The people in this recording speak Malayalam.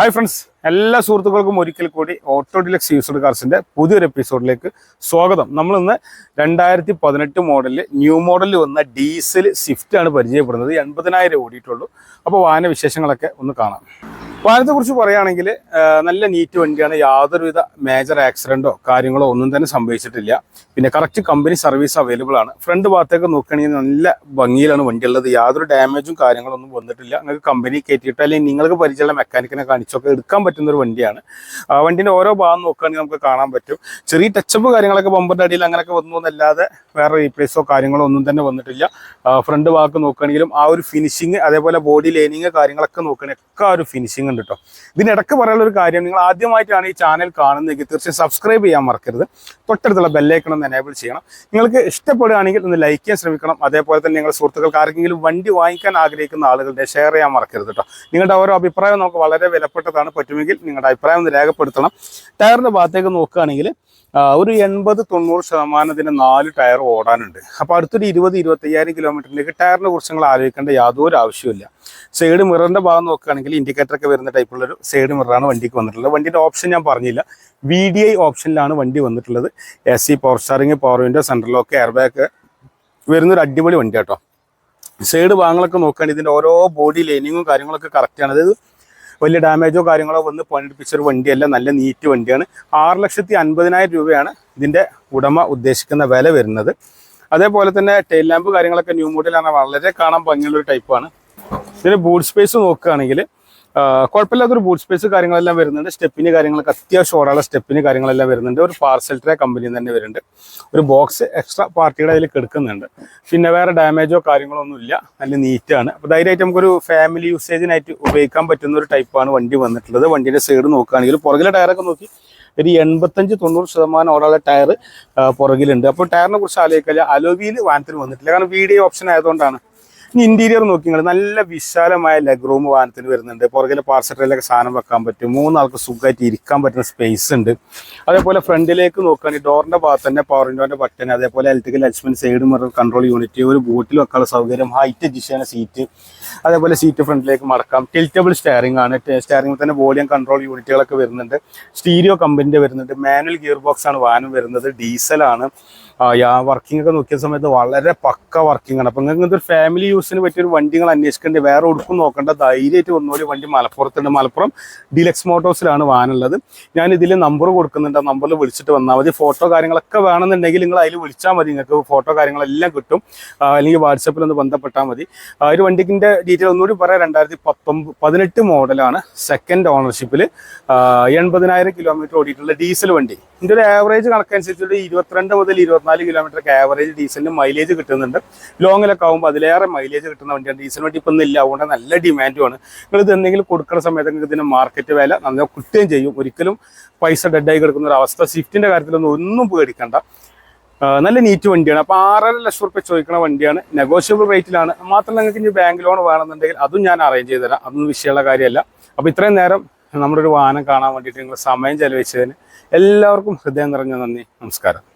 ഹായ് ഫ്രണ്ട്സ് എല്ലാ സുഹൃത്തുക്കൾക്കും ഒരിക്കൽ കൂടി ഓട്ടോ ഡിലക്സ് യൂസ്ഡ് കാർസിന്റെ പുതിയൊരു എപ്പിസോഡിലേക്ക് സ്വാഗതം. നമ്മളിന്ന് രണ്ടായിരത്തി പതിനെട്ട് മോഡലിൽ ന്യൂ മോഡലിൽ വന്ന ഡീസൽ സ്വിഫ്റ്റ് ആണ് പരിചയപ്പെടുന്നത്. എൺപതിനായിരം ഓടിയിട്ടുള്ളൂ. അപ്പോൾ വാഹന വിശേഷങ്ങളൊക്കെ ഒന്ന് കാണാം. വാഹനത്തെ കുറിച്ച് പറയുകയാണെങ്കിൽ നല്ല നീറ്റ് വണ്ടിയാണ്. യാതൊരുവിധ മേജർ ആക്സിഡന്റോ കാര്യങ്ങളോ ഒന്നും തന്നെ സംഭവിച്ചിട്ടില്ല. പിന്നെ കറക്റ്റ് കമ്പനി സർവീസ് അവൈലബിൾ ആണ്. ഫ്രണ്ട് ഭാഗത്തേക്ക് നോക്കുകയാണെങ്കിൽ നല്ല ഭംഗിയിലാണ് വണ്ടി ഉള്ളത് യാതൊരു ഡാമേജും കാര്യങ്ങളൊന്നും വന്നിട്ടില്ല. നിങ്ങൾക്ക് കമ്പനി കയറ്റിയിട്ട് അല്ലെങ്കിൽ നിങ്ങൾക്ക് പരിചയമുള്ള മെക്കാനിക്കിനെ കാണിച്ചൊക്കെ എടുക്കാൻ പറ്റുന്ന ഒരു വണ്ടിയാണ്. ആ വണ്ടിന്റെ ഓരോ ഭാഗം നോക്കുകയാണെങ്കിൽ നമുക്ക് കാണാൻ പറ്റും. ചെറിയ ടച്ചപ്പ് കാര്യങ്ങളൊക്കെ ബമ്പറിന്റെ അടിയിൽ അങ്ങനെയൊക്കെ വന്നു എന്നല്ലാതെ വേറെ റീപ്ലേസോ കാര്യങ്ങളോ ഒന്നും തന്നെ വന്നിട്ടില്ല. ഫ്രണ്ട് ഭാഗത്ത് നോക്കുകയാണെങ്കിലും ആ ഒരു ഫിനിഷിങ് അതേപോലെ ബോഡി ലൈനിങ് കാര്യങ്ങളൊക്കെ നോക്കുകയാണെങ്കിൽ ഒക്കെ ആ ഒരു ഫിനിഷിംഗ് ഉണ്ട് കേട്ടോ ഇതിനിടക്ക് പറയാനുള്ള ഒരു കാര്യം നിങ്ങൾ ആദ്യമായിട്ടാണ് ഈ ചാനൽ കാണുന്നതെങ്കിൽ തീർച്ചയായും സബ്സ്ക്രൈബ് ചെയ്യാൻ മറക്കരുത്. തൊട്ടടുത്തുള്ള ബെല്ലൈക്കണം ഒന്ന് എനേബിൾ ചെയ്യണം. നിങ്ങൾക്ക് ഇഷ്ടപ്പെടുകയാണെങ്കിൽ ഒന്ന് ലൈക്ക് ചെയ്യാൻ ശ്രമിക്കണം. അതേപോലെ തന്നെ നിങ്ങൾ സുഹൃത്തുക്കൾക്ക് ആർക്കെങ്കിലും വണ്ടി വാങ്ങിക്കാൻ ആഗ്രഹിക്കുന്ന ആളുകളുടെ ഷെയർ ചെയ്യാൻ മറക്കരുത് കേട്ടോ നിങ്ങളുടെ ഓരോ അഭിപ്രായം നമുക്ക് വളരെ വിലപ്പെട്ടതാണ്. പറ്റുമെങ്കിൽ നിങ്ങളുടെ അഭിപ്രായം ഒന്ന് രേഖപ്പെടുത്തണം. ടയറിന്റെ ഭാഗത്തേക്ക് നോക്കുകയാണെങ്കിൽ ഒരു എൺപത് തൊണ്ണൂറ് ശതമാനത്തിന് നാല് ടയർ ഓടാനുണ്ട്. അപ്പോൾ അടുത്തൊരു ഇരുപത് ഇരുപത്തയ്യായിരം കിലോമീറ്ററിലേക്ക് ടയറിനെ കുറിച്ച് നിങ്ങൾ ആലോചിക്കേണ്ട യാതൊരു ആവശ്യമില്ല സൈഡ് മിററിന്റെ ഭാഗം നോക്കുകയാണെങ്കിൽ ഇൻഡിക്കേറ്റർ ഒക്കെ വരുന്ന ടൈപ്പുള്ള ഒരു സൈഡ് മിററാണ് വണ്ടിക്ക് വന്നിട്ടുള്ളത്. വണ്ടിയുടെ ഓപ്ഷൻ ഞാൻ പറഞ്ഞില്ല. വി ഡി ഐ ഓപ്ഷനിലാണ് വണ്ടി വന്നിട്ടുള്ളത്. A C power steering power window central lock air bag വരുന്നൊരു അടിപൊളി വണ്ടി കേട്ടോ. സൈഡ് ഭാഗങ്ങളൊക്കെ നോക്കുകയാണെങ്കിൽ ഇതിന്റെ ഓരോ ബോഡി ലൈനിങ്ങും കാര്യങ്ങളൊക്കെ കറക്റ്റാണ് അതായത് വലിയ ഡാമേജോ കാര്യങ്ങളോ വന്ന് പണിയെടുപ്പിച്ച വണ്ടിയല്ല നല്ല നീറ്റ് വണ്ടിയാണ്. ആറ് ലക്ഷത്തി അൻപതിനായിരം രൂപയാണ് ഇതിന്റെ ഉടമ ഉദ്ദേശിക്കുന്ന വില വരുന്നത്. അതേപോലെ തന്നെ ടെയിൽ ലാമ്പ് കാര്യങ്ങളൊക്കെ ന്യൂ മോഡലാണ് വളരെ കാണാൻ ഭംഗിയുള്ളൊരു ടൈപ്പാണ് ഇതിന് ബൂട്ട് സ്പേസ് നോക്കുകയാണെങ്കിൽ കുഴപ്പമില്ലാത്തൊരു ബൂട്ട് സ്പേസ് കാര്യങ്ങളെല്ലാം വരുന്നുണ്ട്. സ്റ്റെപ്പിന് കാര്യങ്ങളൊക്കെ അത്യാവശ്യം ഓടാനുള്ള സ്റ്റെപ്പിന് കാര്യങ്ങളെല്ലാം വരുന്നുണ്ട്. ഒരു പാർസൽ ട്രേ കമ്പനി തന്നെ വരുന്നുണ്ട്. ഒരു ബോക്സ് എക്സ്ട്രാ പാർട്ടിയുടെ അതിൽ കിടക്കുന്നുണ്ട്. പിന്നെ വേറെ ഡാമേജോ കാര്യങ്ങളോ ഒന്നും ഇല്ല. നല്ല നീറ്റാണ് അപ്പോൾ ധൈര്യമായിട്ട് നമുക്കൊരു ഫാമിലി യൂസേജിനായിട്ട് ഉപയോഗിക്കാൻ പറ്റുന്ന ഒരു ടൈപ്പാണ് വണ്ടി വന്നിട്ടുള്ളത്. വണ്ടിയുടെ സൈഡ് നോക്കുകയാണെങ്കിൽ പുറകിലെ ടയറൊക്കെ നോക്കി ഒരു എൺപത്തഞ്ച് തൊണ്ണൂറ് ശതമാനം ഓടാനുള്ള ടയർ പുറകിലുണ്ട്. അപ്പോൾ ടയറിനെ കുറിച്ച് ആലോചിക്കാൻ അലോവിയിൽ വാഹനത്തിന് വന്നിട്ടില്ല. കാരണം വീഡിയോ ഓപ്ഷൻ ആയതുകൊണ്ടാണ്. ഇനി ഇന്റീരിയർ നോക്കി നിങ്ങൾ നല്ല വിശാലമായ ലെഗ് റൂം വാഹനത്തിന് വരുന്നുണ്ട്. പുറകിലെ പാർസലിലൊക്കെ സാധനം വെക്കാൻ പറ്റും. മൂന്നാൾക്ക് സുഖമായിട്ട് ഇരിക്കാൻ പറ്റുന്ന സ്പേസ് ഉണ്ട്. അതേപോലെ ഫ്രണ്ടിലേക്ക് നോക്കുകയാണെങ്കിൽ ഡോറിന്റെ ഭാഗത്ത് തന്നെ പവർ വിൻഡോന്റെ ബട്ടൺ അതേപോലെ electrical adjustment side mirror control unit ഒരു ബോട്ടിൽ വെക്കാനുള്ള സൗകര്യം ഹൈറ്റ് അഡ്ജസ്റ്റ് സീറ്റ് അതേപോലെ സീറ്റ് ഫ്രണ്ടിലേക്ക് മടക്കാം. ടിൽറ്റബിൾ സ്റ്റാറിംഗ് ആണ്. സ്റ്റാറിംഗിൽ തന്നെ വോളിയം കൺട്രോൾ യൂണിറ്റുകളൊക്കെ വരുന്നുണ്ട്. സ്റ്റീരിയോ കമ്പനിന്റെ വരുന്നുണ്ട്. മാനുവൽ ഗിയർ ബോക്സ് ആണ് വാഹനം വരുന്നത്. ഡീസലാണ് വർക്കിംഗ് ഒക്കെ നോക്കിയ സമയത്ത് വളരെ പക്ക വർക്കിംഗ് ആണ്. അപ്പൊ നിങ്ങൾക്ക് ഫാമിലി യൂസിന് പറ്റിയ ഒരു വണ്ടികൾ അന്വേഷിക്കേണ്ട വേറെ ഒടുക്കും നോക്കേണ്ട ധൈര്യമായിട്ട് വന്നൊരു വണ്ടി മലപ്പുറത്തുണ്ട്. മലപ്പുറം ഡിലക്സ് മോട്ടോഴ്സിലാണ് വാനുള്ളത്. ഞാൻ ഇതിൽ നമ്പർ കൊടുക്കുന്നുണ്ട്. ആ നമ്പറിൽ വിളിച്ചിട്ട് വന്നാൽ മതി. ഫോട്ടോ കാര്യങ്ങളൊക്കെ വേണമെന്നുണ്ടെങ്കിൽ നിങ്ങൾ അതിൽ വിളിച്ചാൽ മതി. നിങ്ങൾക്ക് ഫോട്ടോ കാര്യങ്ങളെല്ലാം കിട്ടും. അല്ലെങ്കിൽ വാട്സപ്പിൽ ഒന്ന് ബന്ധപ്പെട്ടാൽ മതി. ഒരു വണ്ടിക്കിന്റെ ഡീറ്റെയിൽ ഒന്നുകൂടി പറയാം. രണ്ടായിരത്തി പത്തൊമ്പത് മോഡലാണ് സെക്കൻഡ് ഓണർഷിപ്പിൽ എൺപതിനായിരം കിലോമീറ്റർ ഓടിയിട്ടുള്ള ഡീസൽ വണ്ടി. ഇതിന്റെ ഒരു ആവറേജ് കണക്കനുസരിച്ച് ഒരു ഇരുപത്തിരണ്ട് മുതൽ ഇരുപത്തിനാല് കിലോമീറ്റർ ഒക്കെ ആവറേജ് ഡീസലിന് മൈലേജ് കിട്ടുന്നുണ്ട്. ലോങ്ങിലൊക്കെ ആകുമ്പോൾ അതിലേറെ മൈലേജ് കിട്ടുന്ന വണ്ടിയാണ്. ഡീസൽ വണ്ടി ഇപ്പം ഇല്ല അതുകൊണ്ട് നല്ല ഡിമാൻഡുമാണ് നിങ്ങൾ ഇത് എന്തെങ്കിലും കൊടുക്കുന്ന സമയത്ത് നിങ്ങൾക്ക് ഇതിന് മാർക്കറ്റ് വില നന്നായി കിട്ടുകയും ചെയ്യും. ഒരിക്കലും പൈസ ഡെഡായി കിടക്കുന്ന ഒരു അവസ്ഥ സ്വിഫ്റ്റിന്റെ കാര്യത്തിലൊന്നും ഒന്നും പേടിക്കണ്ട. നല്ല നീറ്റ് വണ്ടിയാണ്. അപ്പോൾ ആറര ലക്ഷം റുപ്യ ചോദിക്കുന്ന വണ്ടിയാണ്. നെഗോഷ്യബിൾ റേറ്റിലാണ് മാത്രമല്ല നിങ്ങൾക്ക് ഇനി ബാങ്ക് ലോൺ വേണമെന്നുണ്ടെങ്കിൽ അതും ഞാൻ അറേഞ്ച് ചെയ്ത് തരാം. അതൊന്നും വിഷയമുള്ള കാര്യമല്ല. അപ്പോൾ ഇത്രയും നേരം നമ്മുടെ ഒരു വാഹനം കാണാൻ വേണ്ടിയിട്ട് നിങ്ങൾ സമയം ചെലവഴിച്ചതിന് എല്ലാവർക്കും ഹൃദയം നിറഞ്ഞ നന്ദി. നമസ്കാരം.